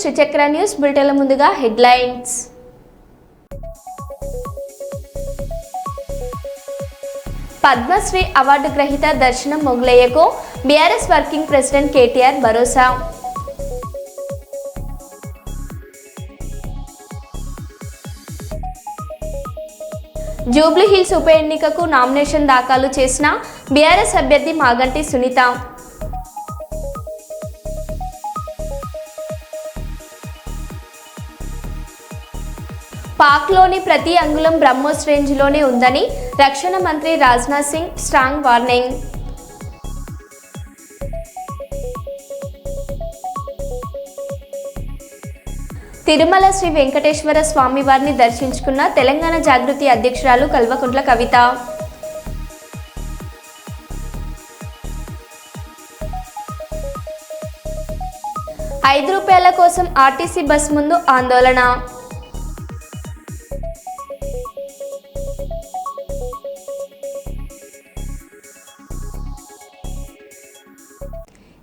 శ్రీచక్ర news బులెటిన్ల ముందుగా headlines. Padmashri award గ్రహీత దర్శనం మొగలయ్యకు బీఆర్ఎస్ వర్కింగ్ ప్రెసిడెంట్ కేటీఆర్ భరోసా. జూబ్లీ హిల్స్ ఉప ఎన్నికకు నామినేషన్ దాఖలు చేసిన బీఆర్ఎస్ అభ్యర్థి మాగంటి సునీత. పాక్లోని ప్రతి అంగుళం బ్రహ్మోస్ రేంజ్లోనే ఉందని రక్షణ మంత్రి రాజ్నాథ్ సింగ్ స్ట్రాంగ్ వార్నింగ్. తిరుమల శ్రీ వెంకటేశ్వర స్వామి వారిని దర్శించుకున్న తెలంగాణ జాగృతి అధ్యక్షురాలు కల్వకుంట్ల కవిత. ఐదు రూపాయల కోసం ఆర్టీసీ బస్ ముందు ఆందోళన.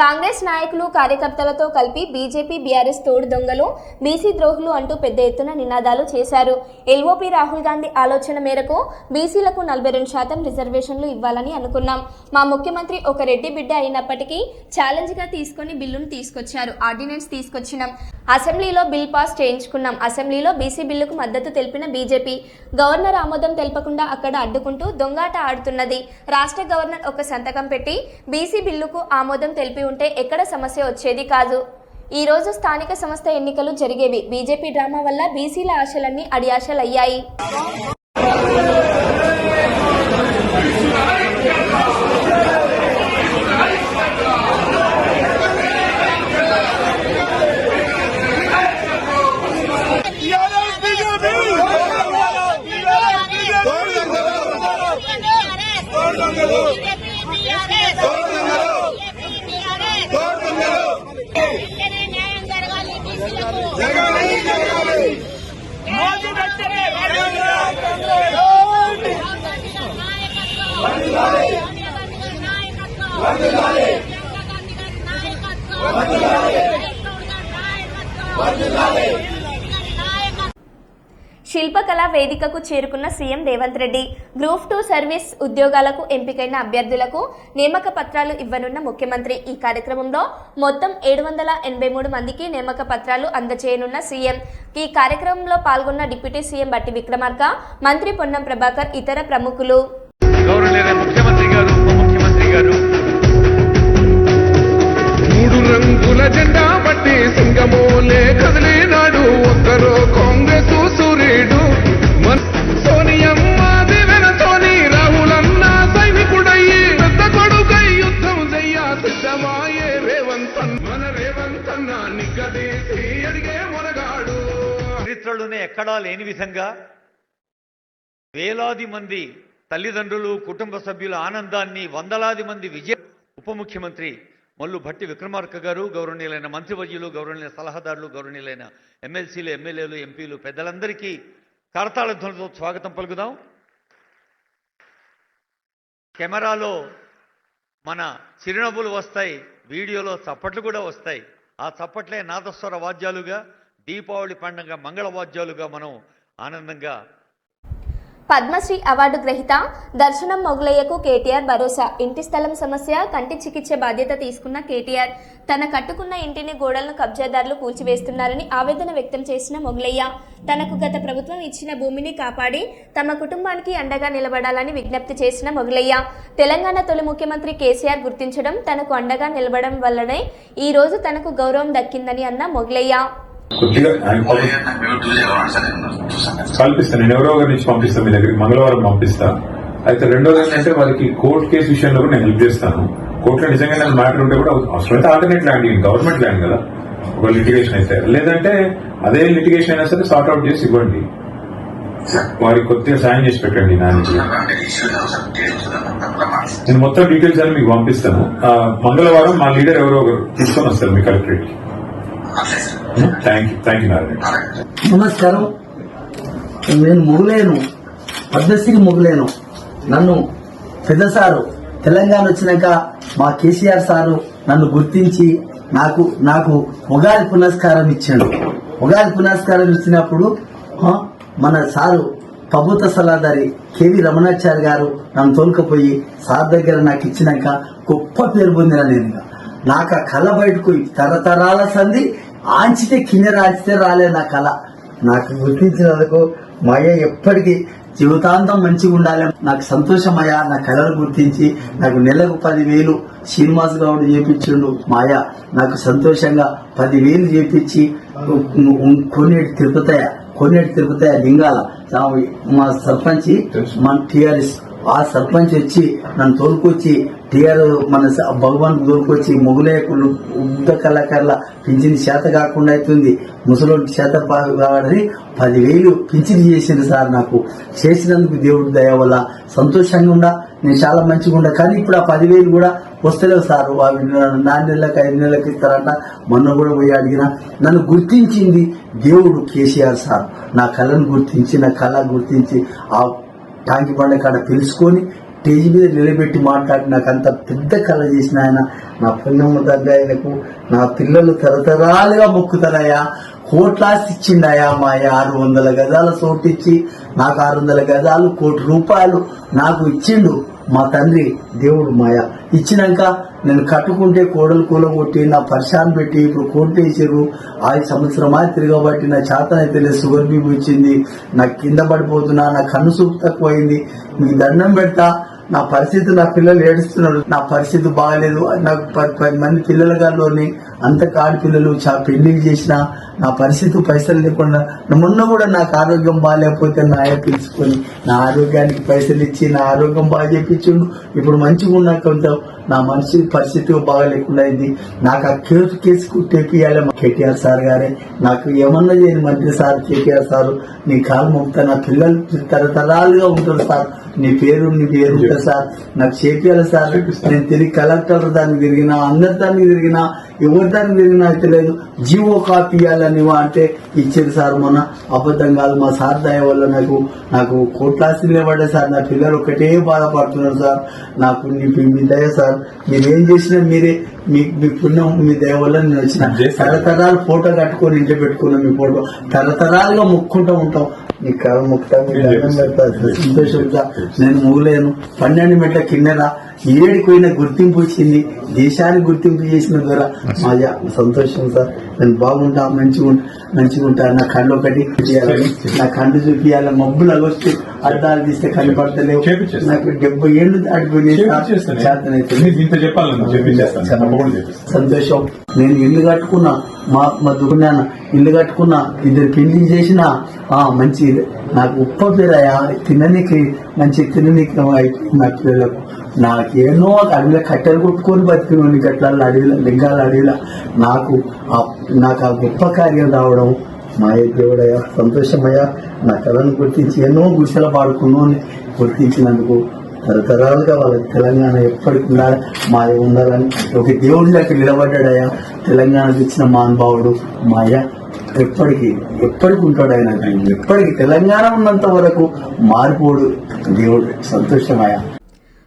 కాంగ్రెస్ నాయకులు కార్యకర్తలతో కలిపి బీజేపీ బీఆర్ఎస్ తోడు దొంగలు బీసీ ద్రోహులు అంటూ పెద్ద ఎత్తున నినాదాలు చేశారు. ఎల్ఓపీ రాహుల్ గాంధీ ఆలోచన మేరకు బీసీలకు నలభై రెండు శాతం రిజర్వేషన్లు ఇవ్వాలని అనుకున్నాం. మా ముఖ్యమంత్రి ఒక రెడ్డి బిడ్డ అయినప్పటికీ ఛాలెంజ్గా తీసుకొని బిల్లును తీసుకొచ్చారు. ఆర్డినెన్స్ తీసుకొచ్చినాం. అసెంబ్లీలో బిల్ పాస్ చేయించుకున్నాం. అసెంబ్లీలో బీసీ బిల్లుకు మద్దతు తెలిపిన బీజేపీ గవర్నర్ ఆమోదం తెలపకుండా అక్కడ అడ్డుకుంటూ దొంగాట ఆడుతున్నది. రాష్ట్ర గవర్నర్ ఒక సంతకం పెట్టి బీసీ బిల్లుకు ఆమోదం తెలిపి ఉంటే ఎక్కడ సమస్య వచ్చేది కాదు. ఈ రోజు స్థానిక సంస్థ ఎన్నికలు జరిగేవి. బీజేపీ డ్రామా వల్ల బీసీల ఆశలన్నీ అడియాశలయ్యాయి. టీఆర్ఎస్ వేదికకు చేరుకున్న CM Revanth Reddy group two service ఉద్యోగాలకు ఎంపికైన అభ్యర్థులకు నియామక పత్రాలు ఇవ్వనున్న ముఖ్యమంత్రి. ఈ కార్యక్రమంలో మొత్తం ఏడు వందల ఎనభై మూడు మందికి నియామక పత్రాలు అందజేయనున్న సీఎం. ఈ కార్యక్రమంలో పాల్గొన్న డిప్యూటీ సీఎం బట్టి విక్రమార్క మంత్రి పొన్నం ప్రభాకర్ ఇతర ప్రముఖులు. ముఖ్యమంత్రి గారు ఉప ముఖ్యమంత్రి గారు. మూడు రంగుల జెండా బట్టి సింగమోలే కదిలినాడు ఎక్కడా లేని విధంగా వేలాది మంది తల్లిదండ్రులు కుటుంబ సభ్యుల ఆనందాన్ని వందలాది మంది విజయ ఉప ముఖ్యమంత్రి మల్లు భట్టి విక్రమార్క గారు గౌరవనీయులైన మంత్రివర్యులు గౌరవనీయుల సలహాదారులు గౌరవనీయులైన ఎమ్మెల్సీలు ఎమ్మెల్యేలు ఎంపీలు పెద్దలందరికీ కరతాళ ధ్వనులతో స్వాగతం పలుకుదాం. కెమెరాలో మన చిరునవ్వులు వస్తాయి వీడియోలో చప్పట్లు కూడా వస్తాయి. ఆ చప్పట్లే నాదస్వర వాద్యాలుగా దీపావళి పండుగ మంగళవాద్యాలుగా మనం ఆనందంగా పద్మశ్రీ అవార్డు గ్రహీత దర్శనం మొగలయ్యకు కేటీఆర్ భరోసా. ఇంటి స్థలం సమస్య కంటి చికిత్స బాధ్యత తీసుకున్న కేటీఆర్. తన కట్టుకున్న ఇంటిని గోడలను కబ్జాదారులు కూల్చివేస్తున్నారని ఆవేదన వ్యక్తం చేసిన మొగలయ్య. తనకు గత ప్రభుత్వం ఇచ్చిన భూమిని కాపాడి తమ కుటుంబానికి అండగా నిలబడాలని విజ్ఞప్తి చేసిన మొగలయ్య. తెలంగాణ తొలి ముఖ్యమంత్రి కేసీఆర్ గుర్తించడం తనకు అండగా నిలబడడం వల్లనే ఈ రోజు తనకు గౌరవం దక్కిందని అన్న మొగలయ్య. కొద్దిగా కల్పిస్తాను నేను ఎవరో ఒకరి నుంచి పంపిస్తాను మీ దగ్గరికి మంగళవారం పంపిస్తా. అయితే రెండోది ఏంటంటే వాళ్ళకి కోర్టు కేసు విషయంలో కూడా నేను హెల్ప్ చేస్తాను. కోర్టులో నిజంగా నాకు మ్యాటర్ ఉంటే కూడా అవసరమైతే ఆల్టర్నేట్ ల్యాండ్ గవర్నమెంట్ ల్యాండ్ కదా. ఒక లిటిగేషన్ అయితే. లేదంటే అదే లిటిగేషన్ అయినా సరే సార్ట్ అవుట్ చేసి ఇవ్వండి. వారికి కొద్దిగా సాయం చేసి పెట్టండి నానికి నేను మొత్తం డీటెయిల్స్ అని మీకు పంపిస్తాను. మంగళవారం మా లీడర్ ఎవరో ఒకరు తీసుకొని వస్తారు మీ కలెక్టరేట్ నమస్కారం. నేను మొగులేను. పద్మశ్రీ ముగులేను. నన్ను పెద్ద సారు తెలంగాణ వచ్చినాక మా కేసీఆర్ సారు నన్ను గుర్తించి నాకు నాకు ఉగాది పునస్కారం ఇచ్చాడు. ఉగాది పునస్కారం ఇచ్చినప్పుడు మన సారు ప్రభుత్వ సలహాదారి కేవి రమణాచారి గారు నన్ను తోలుకపోయి సార్ దగ్గర నాకు ఇచ్చినాక గొప్ప పేరు పొందిన నేను నాకు ఆ కళ బయటకు తరతరాల సంధి ఆంచితే కింద రాంచితే రాలే నా కళ. నాకు గుర్తించినందుకు మా అయ్య ఎప్పటికీ జీవితాంతం మంచిగా ఉండాలి. నాకు సంతోషమయ్యా నా కళను గుర్తించి నాకు నెలకు పదివేలు శ్రీనివాస్ గౌడ్ చేపించిండు మాయ. నాకు సంతోషంగా పదివేలు చేపించి కొన్నేటి తిరుపతయ్య కొన్నేటి తిరుపతయ్య లింగాల. మా సర్పంచ్ మన టిఆర్ఎస్ ఆ సర్పంచ్ వచ్చి నన్ను తోలుకొచ్చి టీఆర్ మన భగవాన్ తోలుకొచ్చి మొగులేకులు ఉద్ద కళాకారుల పింఛన్ చేత కాకుండా అవుతుంది ముసలోడికి చేత కావాలని పదివేలు పింఛన్ చేసింది సార్ నాకు. చేసినందుకు దేవుడి దయ వల్ల సంతోషంగా ఉండా నేను చాలా మంచిగా ఉండా. కానీ ఇప్పుడు ఆ పదివేలు కూడా వస్తలేవు సార్. అవి నాలుగు నెలలకు ఐదు నెలలకు ఇస్తారంట. మొన్న కూడా పోయి అడిగిన నన్ను గుర్తించింది దేవుడు కేసీఆర్ సార్. నా కళను గుర్తించి నా కళ గుర్తించి ఆ టాంకి బండ కాడ తెలుసుకొని స్టేజ్ మీద నిలబెట్టి మాట్లాడి నాకు అంత పెద్ద కళ చేసిన ఆయన నా పుణ్యము దగ్గర ఆయనకు నా పిల్లలు తరతరాలుగా మొక్కుతారయ్యా. కోట్లాస్తి ఇచ్చిండాయా మా ఆరు వందల గజాల చోటు ఇచ్చి నాకు ఆరు వందల గజాలు కోటి రూపాయలు నాకు ఇచ్చిండు మా తండ్రి దేవుడు మాయ ఇచ్చినాక నేను కట్టుకుంటే కోడలు కూల కొట్టి నా పరిశాన్ పెట్టి ఇప్పుడు కోర్టు వేసారు ఐదు సంవత్సరమా తిరగబట్టి నా చేతనైతే లేదు షుగర్ బీబీ ఇచ్చింది. నాకు కింద పడిపోతున్నా నా కన్ను సూపు తక్కువైంది మీకు దండం పెడతా నా పరిస్థితి నా పిల్లలు ఏడుస్తున్నారు నా పరిస్థితి బాగాలేదు. నాకు పది పది మంది పిల్లల గారిలోని అంత కాడి పిల్లలు చా పెళ్ళికి చేసిన నా పరిస్థితి పైసలు లేకుండా మొన్న కూడా నాకు ఆరోగ్యం బాగాలేకపోతే నా అయ్య పిలుచుకొని నా ఆరోగ్యానికి పైసలు ఇచ్చి నా ఆరోగ్యం బాగా చేపించిండు. ఇప్పుడు మంచిగా ఉన్నా కొంత నా మనిషి పరిస్థితి బాగాలేకుండా అయింది. నాకు ఆ కేసు కేసుకు తెప్పియాలి కేటీఆర్ సార్ గారే. నాకు ఏమన్నా చేయని మంత్రి సార్ కేటీఆర్ సార్ నీ కాలు మొక్తా నా పిల్లలు తరతరాలుగా ఉంటారు సార్. నీ పేరు నీ పేరు సార్ నాకు చేపియాలి సార్. నేను తిరిగి కలెక్టర్ దానికి తిరిగినా అందరి దానికి తిరిగినా ఎవరి దానికి తిరిగినా అయితే లేదు. జీవో కాపీ ఇవ్వాలని అంటే ఇచ్చేది సార్ మొన్న అబద్ధం కాదు. మా సార్ దయ వల్ల నాకు నాకు కోట్లాసి నిలబడే సార్. నా పిల్లలు ఒకటే బాధపడుతున్నారు సార్. నాకు నీ మీ దయ సార్. మీరు ఏం చేసినా మీరే మీ మీ పుణ్యం మీ దయ వల్ల నేను వచ్చిన. తరతరాలు ఫోటో కట్టుకొని ఇంట్లో పెట్టుకున్నాం మీ ఫోటో. తరతరాలుగా మొక్కుంటూ ఉంటాం. నీ కాలు మీ సంతోషంగా నేను మూలేను పన్నెండు మెట్ల కిందరా ఏడికి పోయిన గుర్తింపు వచ్చింది. దేశానికి గుర్తింపు చేసిన ద్వారా మాజా సంతోషం సార్. నేను బాగుంటా మంచిగా మంచిగా ఉంటా నా కళ్ళు ఒకటి చూపియాలని నా కళ్ళు చూపియాలి. మబ్బులు అగొచ్చు అద్దాలు తీస్తే కనపడతలేవు. నాకు డెబ్బై ఏళ్ళు దాటిపోయినాయి సంతోషం. నేను ఇల్లు కట్టుకున్నా? మా మా ఇల్లు కట్టుకున్నా ఇద్దరు పెళ్ళి చేసిన ఆ మంచి నాకు ఉప్ప పేరయ్యా తిననీకి మంచి తిననీకి అయిపోయింది నా పిల్లలకు. నాకేనో అడవిలో కట్టెలు కొట్టుకొని బతికినోని గట్ల అడవిలో లింగాల అడవిలో. నాకు ఆ- నాకు ఆ గొప్ప కార్యం రావడం మా దేవుడయ్యా సంతోషమయ్యా. నా కళను గుర్తించి ఎన్నో గుడిసెల పాడుకున్నాను గుర్తించినందుకు తరతరాలుగా వాళ్ళ తెలంగాణ ఎప్పటికి ఉండాలి? మాది ఉండాలని ఒక దేవుడిలోకి నిలబడ్డాడయ్యా. తెలంగాణకు ఇచ్చిన మహానుభావుడు మాయ. ఎప్పటికి ఎప్పటికి ఉంటాడు ఆయన ఎప్పటికి తెలంగాణ ఉన్నంత వరకు మారిపోడు దేవుడు. సంతోషమయ్యా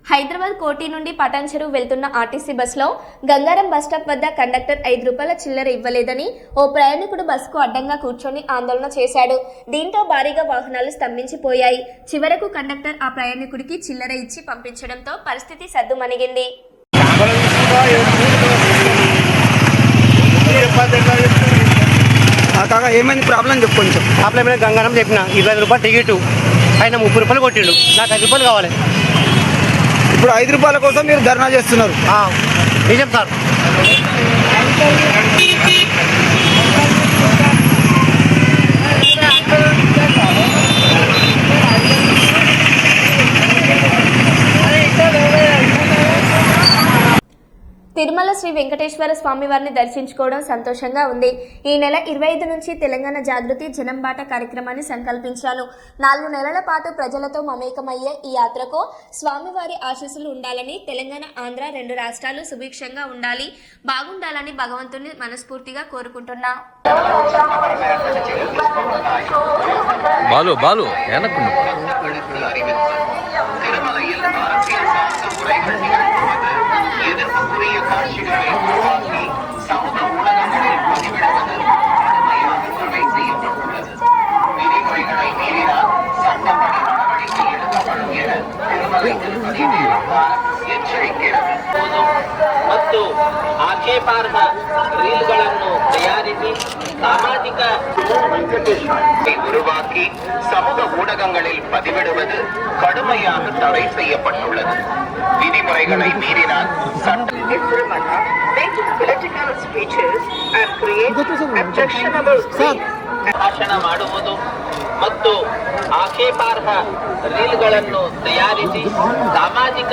హైదరాబాద్ కోటి నుండి పటాన్ చెరువు వెళ్తున్న ఆర్టీసీ బస్సులో గంగారం బస్టాప్ వద్ద కండక్టర్ ఐదు రూపాయల చిల్లర ఇవ్వలేదని ఓ ప్రయాణికుడు బస్సుకు అడ్డంగా కూర్చొని ఆందోళన చేశాడు. దీంతో భారీగా వాహనాలు స్తంభించిపోయాయి. చివరకు కండక్టర్ ఆ ప్రయాణికుడికి చిల్లర ఇచ్చి పంపించడంతో పరిస్థితి సద్దుమణిగింది. కాక ఏమైంది? ప్రాబ్లం చెప్పు కొంచెం. ప్రాబ్లం ఏమైనా గంగారం చెప్పిన ఇరవై రూపాయలు టికెట్ ఆయన ముప్పై రూపాయలు కొట్టిండు. నాకు ఐదు రూపాయలు కావాలి. ఇప్పుడు ఐదు రూపాయల కోసం మీరు ధర్నా చేస్తున్నారు. ఆ, నిజం సార్. తిరుమల శ్రీ వెంకటేశ్వర స్వామి వారిని దర్శించుకోవడం సంతోషంగా ఉంది. ఈ నెల ఇరవై ఐదు నుంచి తెలంగాణ జాగృతి జనం బాట కార్యక్రమాన్ని సంకల్పించాను నాలుగు నెలల పాటు ప్రజలతో మమేకమయ్యే ఈ యాత్రకు స్వామివారి ఆశీస్సులు ఉండాలని తెలంగాణ ఆంధ్ర రెండు రాష్ట్రాలు సుభిక్షంగా ఉండాలి. బాగుండాలని భగవంతుని మనస్ఫూర్తిగా కోరుకుంటున్నా. బాలు బాలు వెనక్కు. அழகுக்குரிய காட்சிகளை உருவாக்கி சமூக ஊடகங்களில் பதிவிடுவது கடுமையாக தடை செய்யப்பட்டுள்ளது. விதிமுறைகளை மீறினால் சட்டப்படி நடவடிக்கை எடுக்கப்படும் என திருமலை திருப்பதி தேவஸ்தானம் ಮತ್ತು ಆಕ್ಷೇಪಾರ್ಹ ರೀಲ್ಗಳನ್ನು ತಯಾರಿಸಿ ಸಾಮಾಜಿಕ உருவாக்கி சமூக ஊடகங்களில் பதிவிடுவது கடுமையாக தடை செய்யப்பட்டுள்ளது விதிமுறைகளை மீறினால் சட்ட ಭಾಷಣ ಮಾಡುವುದು ಮತ್ತು ಆಕ್ಷೇಪಾರ್ಹ ರೀಲ್ಗಳನ್ನು ತಯಾರಿಸಿ ಸಾಮಾಜಿಕ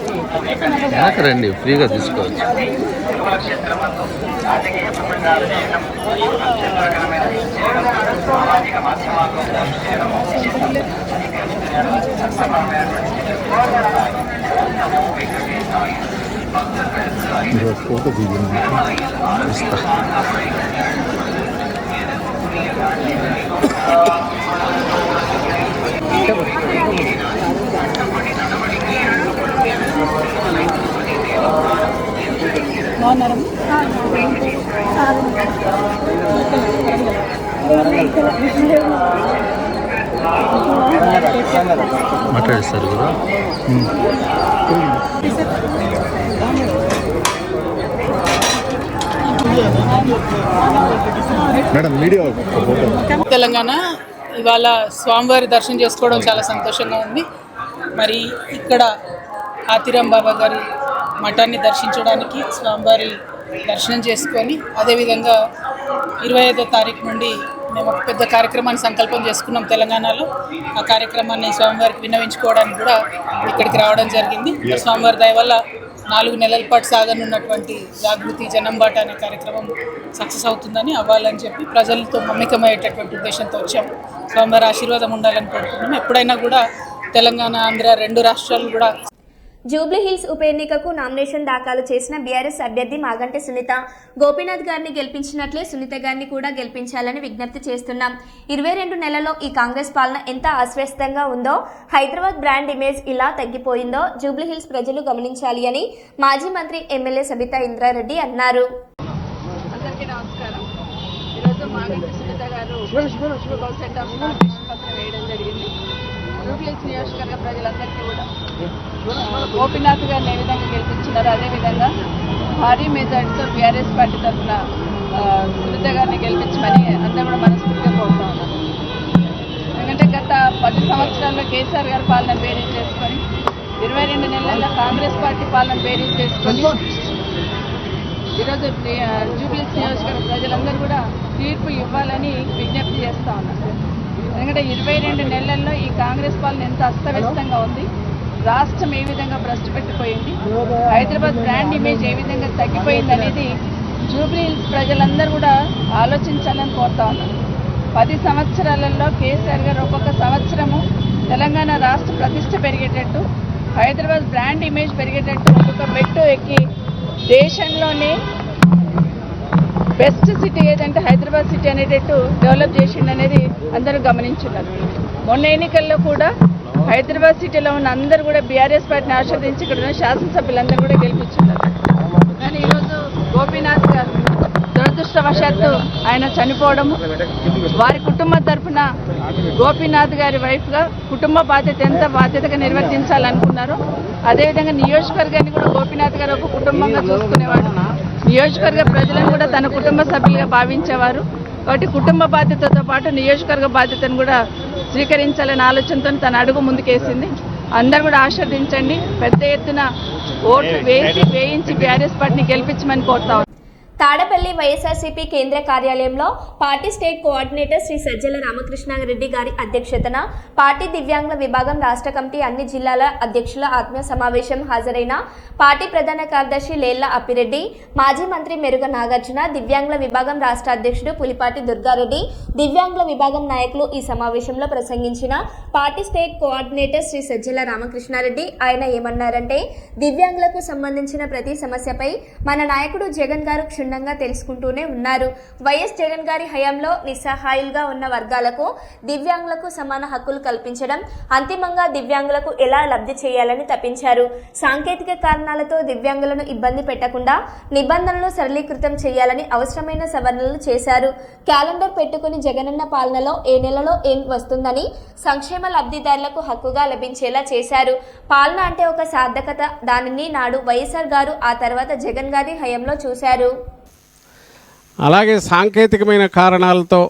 వెనక్కి రండి ఫ్రీగా తీసుకోవచ్చు. మాట్లాడిస్తారు కదా? తెలంగాణ ఇవాళ స్వామివారి దర్శనం చేసుకోవడం చాలా సంతోషంగా ఉంది. మరి ఇక్కడ ఆతిరాం బాబా గారి మఠాన్ని దర్శించడానికి స్వామివారి దర్శనం చేసుకొని అదేవిధంగా ఇరవై ఐదో తారీఖు నుండి మేము ఒక పెద్ద కార్యక్రమాన్ని సంకల్పం చేసుకున్నాం తెలంగాణలో. ఆ కార్యక్రమాన్ని స్వామివారికి విన్నవించుకోవడానికి కూడా ఇక్కడికి రావడం జరిగింది. స్వామివారి దయ వల్ల నాలుగు నెలల పాటు సాగనున్నటువంటి జాగృతి జనంబాట అనే కార్యక్రమం సక్సెస్ అవుతుందని అవ్వాలని చెప్పి ప్రజలతో మమ్మికమయ్యేటటువంటి ఉద్దేశంతో వచ్చాము స్వామివారి ఆశీర్వాదం ఉండాలని కోరుకుంటున్నాం. ఎప్పుడైనా కూడా తెలంగాణ ఆంధ్ర రెండు రాష్ట్రాలు కూడా జూబ్లీ హిల్స్ ఉప ఎన్నికకు నామినేషన్ దాఖలు చేసిన బీఆర్ఎస్ అభ్యర్థి మాగంటి సునీత. గోపీనాథ్ గారిని గెలిపించినట్లే సునీత గారిని కూడా గెలిపించాలని విజ్ఞప్తి చేస్తున్నాం. ఇరవై రెండు నెలల్లో ఈ కాంగ్రెస్ పాలన ఎంత అస్వస్థంగా ఉందో హైదరాబాద్ బ్రాండ్ ఇమేజ్ ఇలా తగ్గిపోయిందో జూబ్లీ హిల్స్ ప్రజలు గమనించాలి అని మాజీ మంత్రి ఎమ్మెల్యే సబితా ఇంద్రారెడ్డి అన్నారు. అందరికీ నమస్కారం. ఈరోజు మాగంటి సునీత గారు వేయడం జరిగింది. జూబ్లీస్ నియోజకవర్గ ప్రజలందరికీ కూడా. గోపీనాథ్ గారిని ఏ విధంగా గెలిపించినారో అదేవిధంగా భారీ మెజార్టీతో బీఆర్ఎస్ పార్టీ తరఫున సునీత గారిని గెలిపించమని అందరూ కూడా మనస్ఫూర్తిగా కోరుతా ఉన్నారు ఎందుకంటే గత పది సంవత్సరాల్లో కేసీఆర్ గారి పాలన బేరీ చేసుకొని ఇరవై రెండు నెలల్లో కాంగ్రెస్ పార్టీ పాలన బేరీ చేసుకొని ఈరోజు జూబ్లీస్ నియోజకవర్గ ప్రజలందరూ కూడా తీర్పు ఇవ్వాలని విజ్ఞప్తి చేస్తా ఉన్నారు ఎందుకంటే ఇరవై రెండు నెలల్లో ఈ కాంగ్రెస్ పాలన ఎంత అస్తవ్యస్తంగా ఉంది రాష్ట్రం ఏ విధంగా భ్రష్టు పెట్టిపోయింది హైదరాబాద్ బ్రాండ్ ఇమేజ్ ఏ విధంగా తగ్గిపోయింది అనేది జూబ్లీ హిల్స్ ప్రజలందరూ కూడా ఆలోచించాలని కోరుతా ఉన్నారు. పది సంవత్సరాలలో కేసీఆర్ గారు ఒక్కొక్క సంవత్సరము తెలంగాణ రాష్ట్ర ప్రతిష్ట పెరిగేటట్టు హైదరాబాద్ బ్రాండ్ ఇమేజ్ పెరిగేటట్టు ఒక్కొక్క మెట్టు ఎక్కి దేశంలోనే బెస్ట్ సిటీ ఏదంటే హైదరాబాద్ సిటీ అనేటట్టు డెవలప్ చేసిండు అనేది అందరూ గమనించున్నారు. మొన్న ఎన్నికల్లో కూడా హైదరాబాద్ సిటీలో ఉన్న అందరూ కూడా బీఆర్ఎస్ పార్టీని ఆస్వాదించి ఇక్కడ ఉన్న శాసనసభ్యులందరూ కూడా గెలిపించున్నారు. కానీ ఈరోజు గోపీనాథ్ గారు దురదృష్టవశాత్తు ఆయన చనిపోవడం వారి కుటుంబ తరఫున గోపీనాథ్ గారి వైఫ్గా కుటుంబ బాధ్యత ఎంత బాధ్యతగా నిర్వర్తించాలనుకున్నారో అదేవిధంగా నియోజకవర్గాన్ని కూడా గోపీనాథ్ గారు ఒక కుటుంబంగా చూసుకునేవాడు. నియోజకవర్గ ప్రజలను కూడా తన కుటుంబ సభ్యులుగా భావించేవారు కాబట్టి కుటుంబ బాధ్యతతో పాటు నియోజకవర్గ బాధ్యతను కూడా స్వీకరించాలనే ఆలోచనతో తన అడుగు ముందుకేసింది అందరూ కూడా ఆశీర్వదించండి పెద్ద ఎత్తున ఓట్లు వేసి వేయించి బీఆర్ఎస్ పార్టీని గెలిపించమని కోరుతా. తాడపల్లి వైఎస్ఆర్సీపీ కేంద్ర కార్యాలయంలో party state coordinator Sri Sajjala Ramakrishna Reddy గారి అధ్యక్షతన పార్టీ దివ్యాంగుల విభాగం రాష్ట్ర కమిటీ అన్ని జిల్లాల అధ్యక్షుల ఆత్మీయ సమావేశం హాజరైన పార్టీ ప్రధాన కార్యదర్శి లేళ్ళ అప్పిరెడ్డి మాజీ మంత్రి మెరుగ నాగార్జున దివ్యాంగుల విభాగం రాష్ట్ర అధ్యక్షుడు పులిపాటి దుర్గారెడ్డి దివ్యాంగుల విభాగం నాయకులు ఈ సమావేశంలో ప్రసంగించిన party state coordinator Sri Sajjala Ramakrishna Reddy. ఆయన ఏమన్నారంటే దివ్యాంగులకు సంబంధించిన ప్రతి సమస్యపై మన నాయకుడు జగన్ గారు క్షుణ్ణ క్షుణ్ణంగా తెలుసుకుంటూనే ఉన్నారు. వైఎస్ జగన్ గారి హయాంలో నిస్సహాయులుగా ఉన్న వర్గాలకు దివ్యాంగులకు సమాన హక్కులు కల్పించడం అంతిమంగా దివ్యాంగులకు ఎలా లబ్ధి చేయాలని తప్పించారు. సాంకేతిక కారణాలతో దివ్యాంగులను ఇబ్బంది పెట్టకుండా నిబంధనలు సరళీకృతం చేయాలని అవసరమైన సవరణలు చేశారు. క్యాలెండర్ పెట్టుకుని జగనన్న పాలనలో ఏ నెలలో ఏం వస్తుందని సంక్షేమ లబ్ధిదారులకు హక్కుగా లభించేలా చేశారు. పాలన అంటే ఒక సార్థకత. దానిని నాడు వైఎస్ఆర్ గారు ఆ తర్వాత జగన్ గారి హయంలో చూశారు. అలాగే సాంకేతికమైన కారణాలతో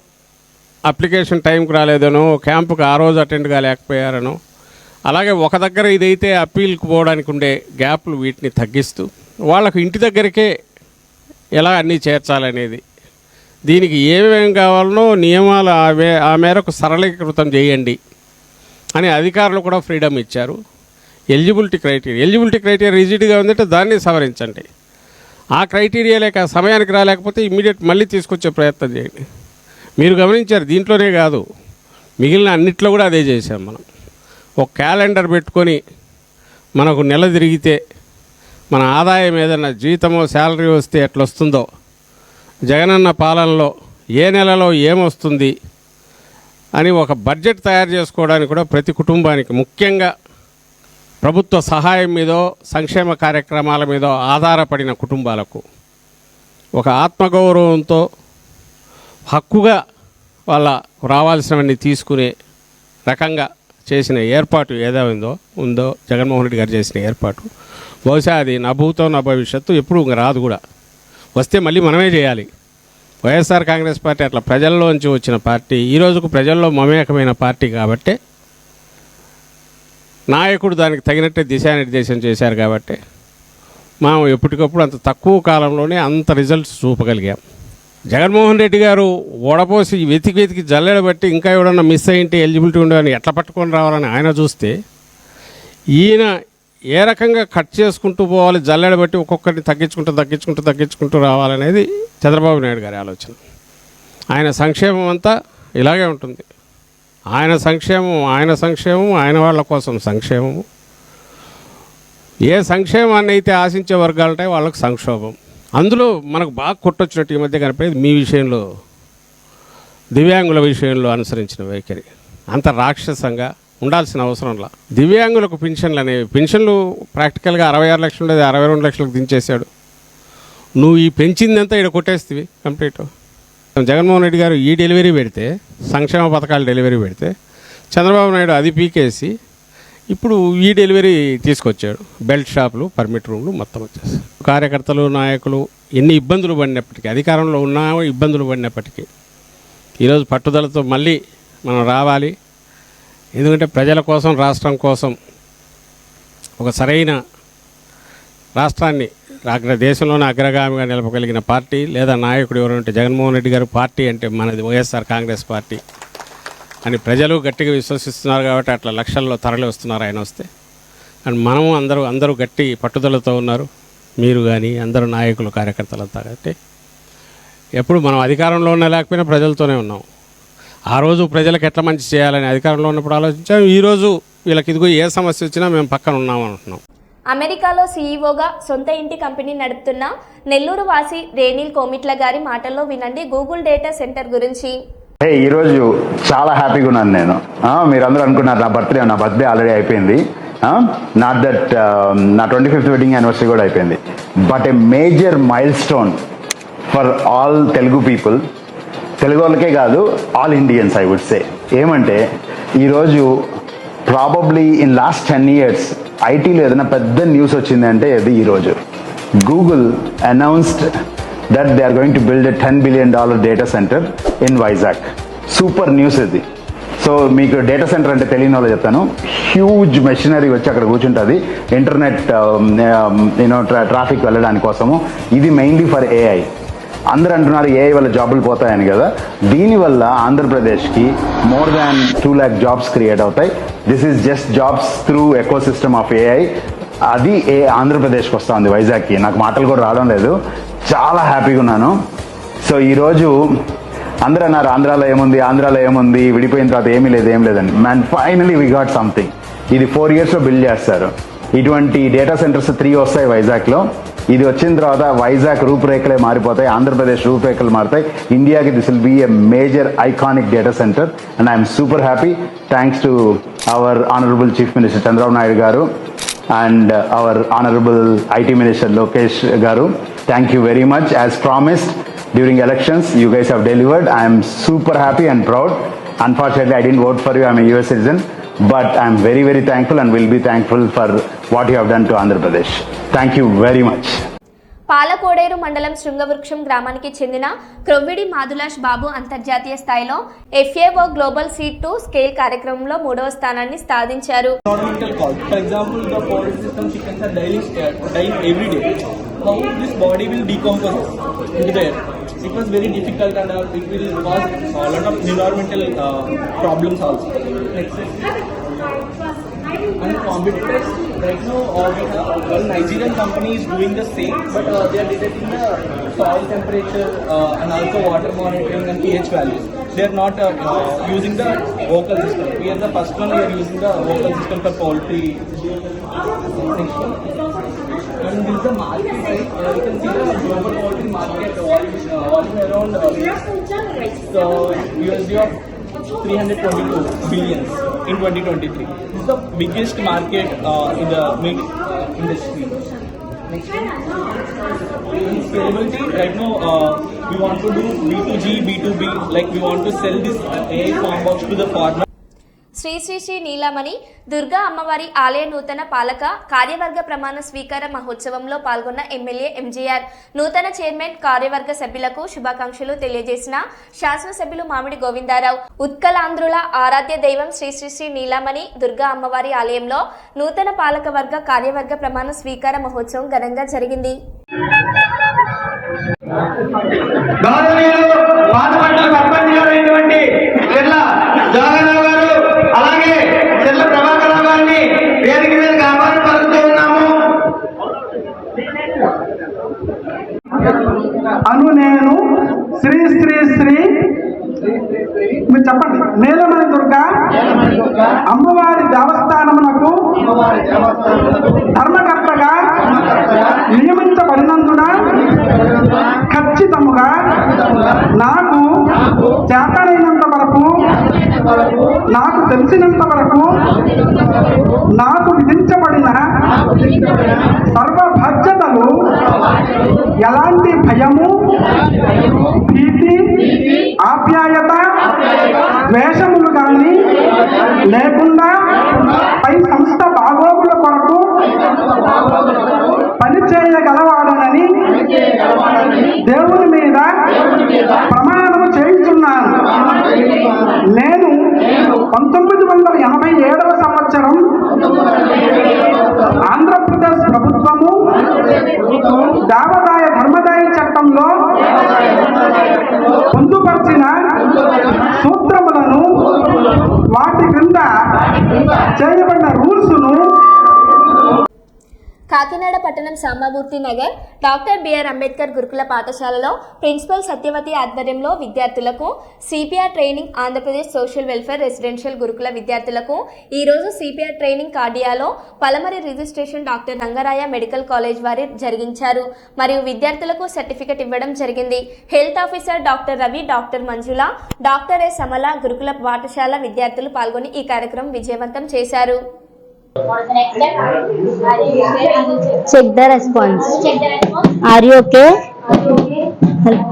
అప్లికేషన్ టైంకి రాలేదనో క్యాంపుకి ఆ రోజు అటెండ్ కాలేకపోయారనో అలాగే ఒక దగ్గర ఇదైతే అప్పీల్కి పోవడానికి ఉండే గ్యాప్లు వీటిని తగ్గిస్తూ వాళ్ళకు ఇంటి దగ్గరికే ఎలా అన్నీ చేర్చాలనేది. దీనికి ఏమేమి కావాలనో నియమాలు ఆ ఆ మేరకు సరళీకృతం చేయండి అని అధికారులు కూడా ఫ్రీడమ్ ఇచ్చారు. ఎలిజిబిలిటీ క్రైటీరియా ఎలిజిబిలిటీ క్రైటీరియా రిజిడ్గా ఉందంటే దాన్ని సవరించండి. ఆ క్రైటీరియా లేక సమయానికి రాలేకపోతే ఇమ్మీడియట్ మళ్ళీ తీసుకొచ్చే ప్రయత్నం చేయండి. మీరు గమనించారు దీంట్లోనే కాదు. మిగిలిన అన్నిట్లో కూడా అదే చేశాం మనం. ఒక క్యాలెండర్ పెట్టుకొని మనకు నెల తిరిగితే మన ఆదాయం ఏదైనా జీతమో శాలరీ వస్తే ఎట్లా వస్తుందో జగనన్న పాలనలో ఏ నెలలో ఏమొస్తుంది అని ఒక బడ్జెట్ తయారు చేసుకోవడానికి కూడా ప్రతి కుటుంబానికి ముఖ్యంగా ప్రభుత్వ సహాయం మీదో సంక్షేమ కార్యక్రమాల మీదో ఆధారపడిన కుటుంబాలకు ఒక ఆత్మగౌరవంతో హక్కుగా వాళ్ళ రావాల్సినవన్నీ తీసుకునే రకంగా చేసిన ఏర్పాటు ఏదైందో ఉందో జగన్మోహన్ రెడ్డి గారు చేసిన ఏర్పాటు. బహుశా అది నా భూతో నా భవిష్యత్తు ఎప్పుడు ఇంక రాదు కూడా. వస్తే మళ్ళీ మనమే చేయాలి. వైఎస్ఆర్ కాంగ్రెస్ పార్టీ అట్లా ప్రజల్లోంచి వచ్చిన పార్టీ ఈ రోజుకు ప్రజల్లో మమేకమైన పార్టీ కాబట్టే నాయకుడు దానికి తగినట్టే దిశానిర్దేశం చేశారు కాబట్టి మనం ఎప్పటికప్పుడు అంత తక్కువ కాలంలోనే అంత రిజల్ట్స్ చూపగలిగాం. జగన్మోహన్ రెడ్డి గారు ఓడపోసి వెతికి వెతికి జల్లెడబట్టి ఇంకా ఎవడన్నా మిస్ అయ్యింటే ఎలిజిబిలిటీ ఉండేవని ఎట్లా పట్టుకొని రావాలని ఆయన చూస్తే ఈయన ఏ రకంగా కట్ చేసుకుంటూ పోవాలి జల్లెడబట్టి ఒక్కొక్కరిని తగ్గించుకుంటూ తగ్గించుకుంటూ తగ్గించుకుంటూ రావాలనేది చంద్రబాబు నాయుడు గారి ఆలోచన. ఆయన సంక్షేమం అంతా ఇలాగే ఉంటుంది. ఆయన సంక్షేమం ఆయన సంక్షేమం ఆయన వాళ్ళ కోసం సంక్షేమము ఏ సంక్షేమాన్ని అయితే ఆశించే వర్గాలంటే వాళ్ళకు సంక్షోభం. అందులో మనకు బాగా కొట్టొచ్చినట్టు ఈ మధ్య కనిపేది మీ విషయంలో దివ్యాంగుల విషయంలో అనుసరించిన వైఖరి. అంత రాక్షసంగా ఉండాల్సిన అవసరంలా దివ్యాంగులకు పెన్షన్లు అనేవి పెన్షన్లు ప్రాక్టికల్గా అరవై ఆరు లక్షలు లేదా అరవై రెండు లక్షలకు దించేశాడు. నువ్వు ఈ పెంచిందంతా ఇక్కడ కొట్టేస్తివి కంప్లీట్. జగన్మోహన్ రెడ్డి గారు ఈ డెలివరీ పెడితే సంక్షేమ పథకాలు డెలివరీ పెడితే చంద్రబాబు నాయుడు అది పీకేసి ఇప్పుడు ఈ డెలివరీ తీసుకొచ్చాడు. బెల్ట్ షాపులు పర్మిట్ రూమ్లు మొత్తం వచ్చేసి. కార్యకర్తలు నాయకులు ఎన్ని ఇబ్బందులు పడినప్పటికీ అధికారంలో ఉన్నా ఇబ్బందులు పడినప్పటికీ ఈరోజు పట్టుదలతో మళ్ళీ మనం రావాలి. ఎందుకంటే ప్రజల కోసం రాష్ట్రం కోసం ఒక సరైన రాష్ట్రాన్ని అగ్ర దేశంలోనే అగ్రగామిగా నిలపగలిగిన పార్టీ లేదా నాయకుడు ఎవరంటే జగన్మోహన్ రెడ్డి గారు పార్టీ అంటే మనది వైఎస్ఆర్ కాంగ్రెస్ పార్టీ అని ప్రజలు గట్టిగా విశ్వసిస్తున్నారు కాబట్టి అట్లా లక్షల్లో తరలి వస్తున్నారు ఆయన వస్తే. అండ్ మనము అందరూ అందరూ గట్టి పట్టుదలతో ఉన్నారు. మీరు కానీ అందరూ నాయకులు కార్యకర్తలంతా కాబట్టి ఎప్పుడు మనం అధికారంలో ఉన్న లేకపోయినా ప్రజలతోనే ఉన్నాం. ఆ రోజు ప్రజలకు ఎట్లా మంచి చేయాలని అధికారంలో ఉన్నప్పుడు ఆలోచించాం. ఈరోజు వీళ్ళకి ఇదిగో ఏ సమస్య వచ్చినా మేము పక్కన ఉన్నాం అంటున్నాం. అమెరికాలో సీఈఓగా సొంత ఇంటి కంపెనీ నడుపుతున్న నెల్లూరు వాసి రేనిల్ కోమిట్ల గారి మాటల్లో వినండి గూగుల్ డేటా సెంటర్ గురించి. హే ఈరోజు చాలా హ్యాపీగా ఉన్నాను నేను. మీరందరూ అనుకున్నారు నా బర్త్డే నా బర్త్డే ఆల్రెడీ అయిపోయింది. నాట్ దట్ నా ట్వంటీ ఫిఫ్త్ వెడ్డింగ్ యానివర్సరీ కూడా అయిపోయింది. But a major milestone for all Telugu people Telugu వాళ్ళకే కాదు all Indians I would say ఏమంటే ఈరోజు probably in last ten years ఐటీలో ఏదైనా పెద్ద న్యూస్ వచ్చిందంటే అది ఈరోజు Google announced that they are going to build a ten billion dollar data centre in Vizag super news ఇది. సో మీకు డేటా సెంటర్ అంటే తెలియని వాళ్ళు చెప్తాను. హ్యూజ్ మెషినరీ వచ్చి అక్కడ కూర్చుంటుంది. Internet you know um, traffic um, వెళ్ళడానికి కోసము ఇది మెయిన్లీ ఫర్ ఏఐ అందరూ అంటున్నారు ఏఐ వల్ల జాబులు పోతాయని కదా. దీనివల్ల ఆంధ్రప్రదేశ్కి more than two lakh jobs create అవుతాయి. This is just jobs through ecosystem of AI అది ఏ ఆంధ్రప్రదేశ్కి వస్తుంది వైజాగ్కి. నాకు మాటలు కూడా రావడం లేదు. చాలా హ్యాపీగా ఉన్నాను. సో ఈరోజు అందరూ అన్నారు ఆంధ్రాలో ఏముంది? ఆంధ్రాలో ఏముంది? విడిపోయిన తర్వాత ఏమీ లేదు ఏం లేదని. Man finally we got something ఇది ఫోర్ ఇయర్స్లో బిల్డ్ చేస్తారు. ఇటువంటి డేటా సెంటర్స్ త్రీ వస్తాయి వైజాగ్లో. ఇది వచ్చిన తర్వాత వైజాగ్ రూపురేఖలే మారిపోతాయి ఆంధ్రప్రదేశ్ రూపురేఖలు మారుతాయి. ఇండియాకి this will be a major iconic data centre and I'm super happy thanks to our honourable chief minister Chandrababu Naidu garu and our honourable IT minister Lokesh garu. Thank you very much as promised during elections you guys have delivered I'm super happy and proud unfortunately I didn't didn't for you I'm US citizen But I'm very, very thankful and will be thankful for what you have done to Andhra Pradesh. Thank you very much. Palakoderu మండలం శృంగవృక్షం గ్రామానికి చెందిన క్రొవ్విడి మాధులాష్ బాబు అంతర్జాతీయ స్థాయిలో FAO global seed to scale కార్యక్రమంలో మూడవ స్థానాన్ని సాధించారు How this body will decompose into the air? It was very difficult and uh, it will cause a lot of environmental uh, problems also. Next and competitors right now uh, we have one Nigerian company is doing the same but uh, they are detecting the soil temperature uh, and also water monitoring and pH values. They are not uh, uh, using the vocal system. We are the first one. We are using the vocal system for poultry. And this is the market side. Uh, you can see the global poultry market volume, uh, around uh, so USD of 322 billions in 2023. This is the biggest market uh, in the meat uh, industry. In scalability, right now uh, we want to do B2G, B2B, like we want to sell this AI farm box to the farmer. Shri Shri Shri నీలమణి Durga అమ్మవారి ఆలయ నూతన పాలక కార్యవర్గ ప్రమాణ స్వీకార మహోత్సవంలో పాల్గొన్న MLA MGR. నూతన చైర్మన్ కార్యవర్గ సభ్యులకు శుభాకాంక్షలు తెలియజేసిన శాసనసభ్యులు మామిడి గోవిందారావు. ఉత్కలాంధ్రుల ఆరాధ్య దైవం శ్రీ శ్రీ శ్రీ నీలమణి దుర్గా అమ్మవారి ఆలయంలో నూతన పాలక వర్గ కార్యవర్గ ప్రమాణ స్వీకార మహోత్సవం ఘనంగా జరిగింది. గౌరవనీయులు అలాగే చెల్ల ప్రభాకర్ గారిని వేదిక మీద కాపాడు పలుకుతూ ఉన్నాము. అను నేను శ్రీ శ్రీ శ్రీ మీరు చెప్పండి. నీలమణి దుర్గ అమ్మవారి దేవస్థానమునకు ధర్మకర్తగా నియమించబడినందున ఖచ్చితముగా నాకు చేతనైనంత వరకు నాకు తెలిసినంత వరకు నాకు విధించబడిన సర్వ బాధ్యతలు ఎలాంటి భయము భీతి ఆప్యాయత ద్వేషములు కానీ లేకుండా పై సంస్థ బాగోగుల కొరకు పనిచేయగలవాడనని దేవుని ప్రభుత్వము దేవదాయ ధర్మదాయ చట్టంలో పొందుపరిచిన సూత్రములను వాటి క్రింద చేయబడిన రూల్స్ను కాకినాడ పట్టణం Sambamurthy Nagar doctor B R Ambedkar Gurukula పాఠశాలలో ప్రిన్సిపల్ సత్యవతి ఆధ్వర్యంలో విద్యార్థులకు CPR training Andhra Pradesh social welfare residential Gurukula విద్యార్థులకు ఈరోజు సిపిఆర్ ట్రైనింగ్ కార్డియాలో పలమరి registration doctor Rangaraya medical college వారి జరిగించారు. మరియు విద్యార్థులకు సర్టిఫికెట్ ఇవ్వడం జరిగింది. Health officer doctor Ravi doctor Manjula doctor S Samala Gurukula పాఠశాల విద్యార్థులు పాల్గొని ఈ కార్యక్రమం విజయవంతం చేశారు. Check the response. Are you okay?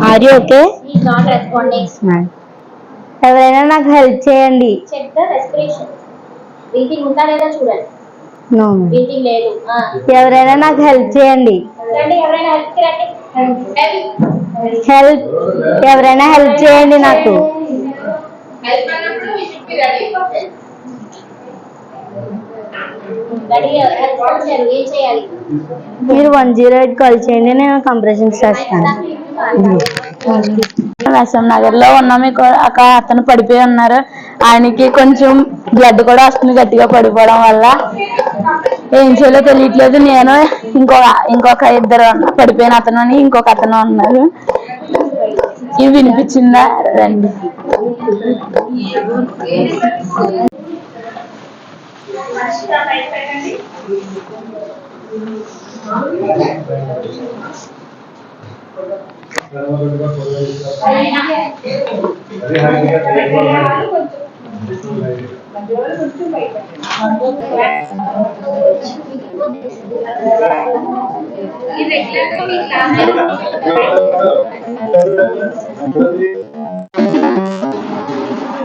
Are you okay? ఎవరైనా నాకు హెల్ప్ చేయండి. చెక్ ద రెస్పిరేషన్ బ్రీతింగ్ ఉందా లేదా చూడండి. No. బ్రీతింగ్ లేదు. ఆ. ఎవరైనా నాకు హెల్ప్ చేయండి. రండి ఎవరైనా హెల్ప్ ఎవరైనా హెల్ప్ చేయండి నాకు. హెల్ప్ అన్నప్పుడు హెల్ప్ మీరు వన్ జీరో ఎయిట్ కాల్ చేయండి నేను కంప్రెషన్స్ చేస్తాను. రసం నగర్లో ఉన్నాం అక్కడ అతను పడిపోయి ఉన్నారు. ఆయనకి కొంచెం బ్లడ్ కూడా వస్తుంది గట్టిగా పడిపోవడం వల్ల. ఏం చేయాలో తెలియట్లేదు. నేను ఇంకొక ఇంకొక ఇద్దరు పడిపోయిన అతను అని ఇంకొక అతను ఉన్నారు. ఇవి వినిపించిందా? రండి. మంచిగా బయట పెట్టండి ఈ రెగ్యులర్ గా మీ క్లాస్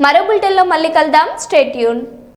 మరో బులెటిన్లో మళ్ళీ కలుద్దాం. స్టేట్ యూన్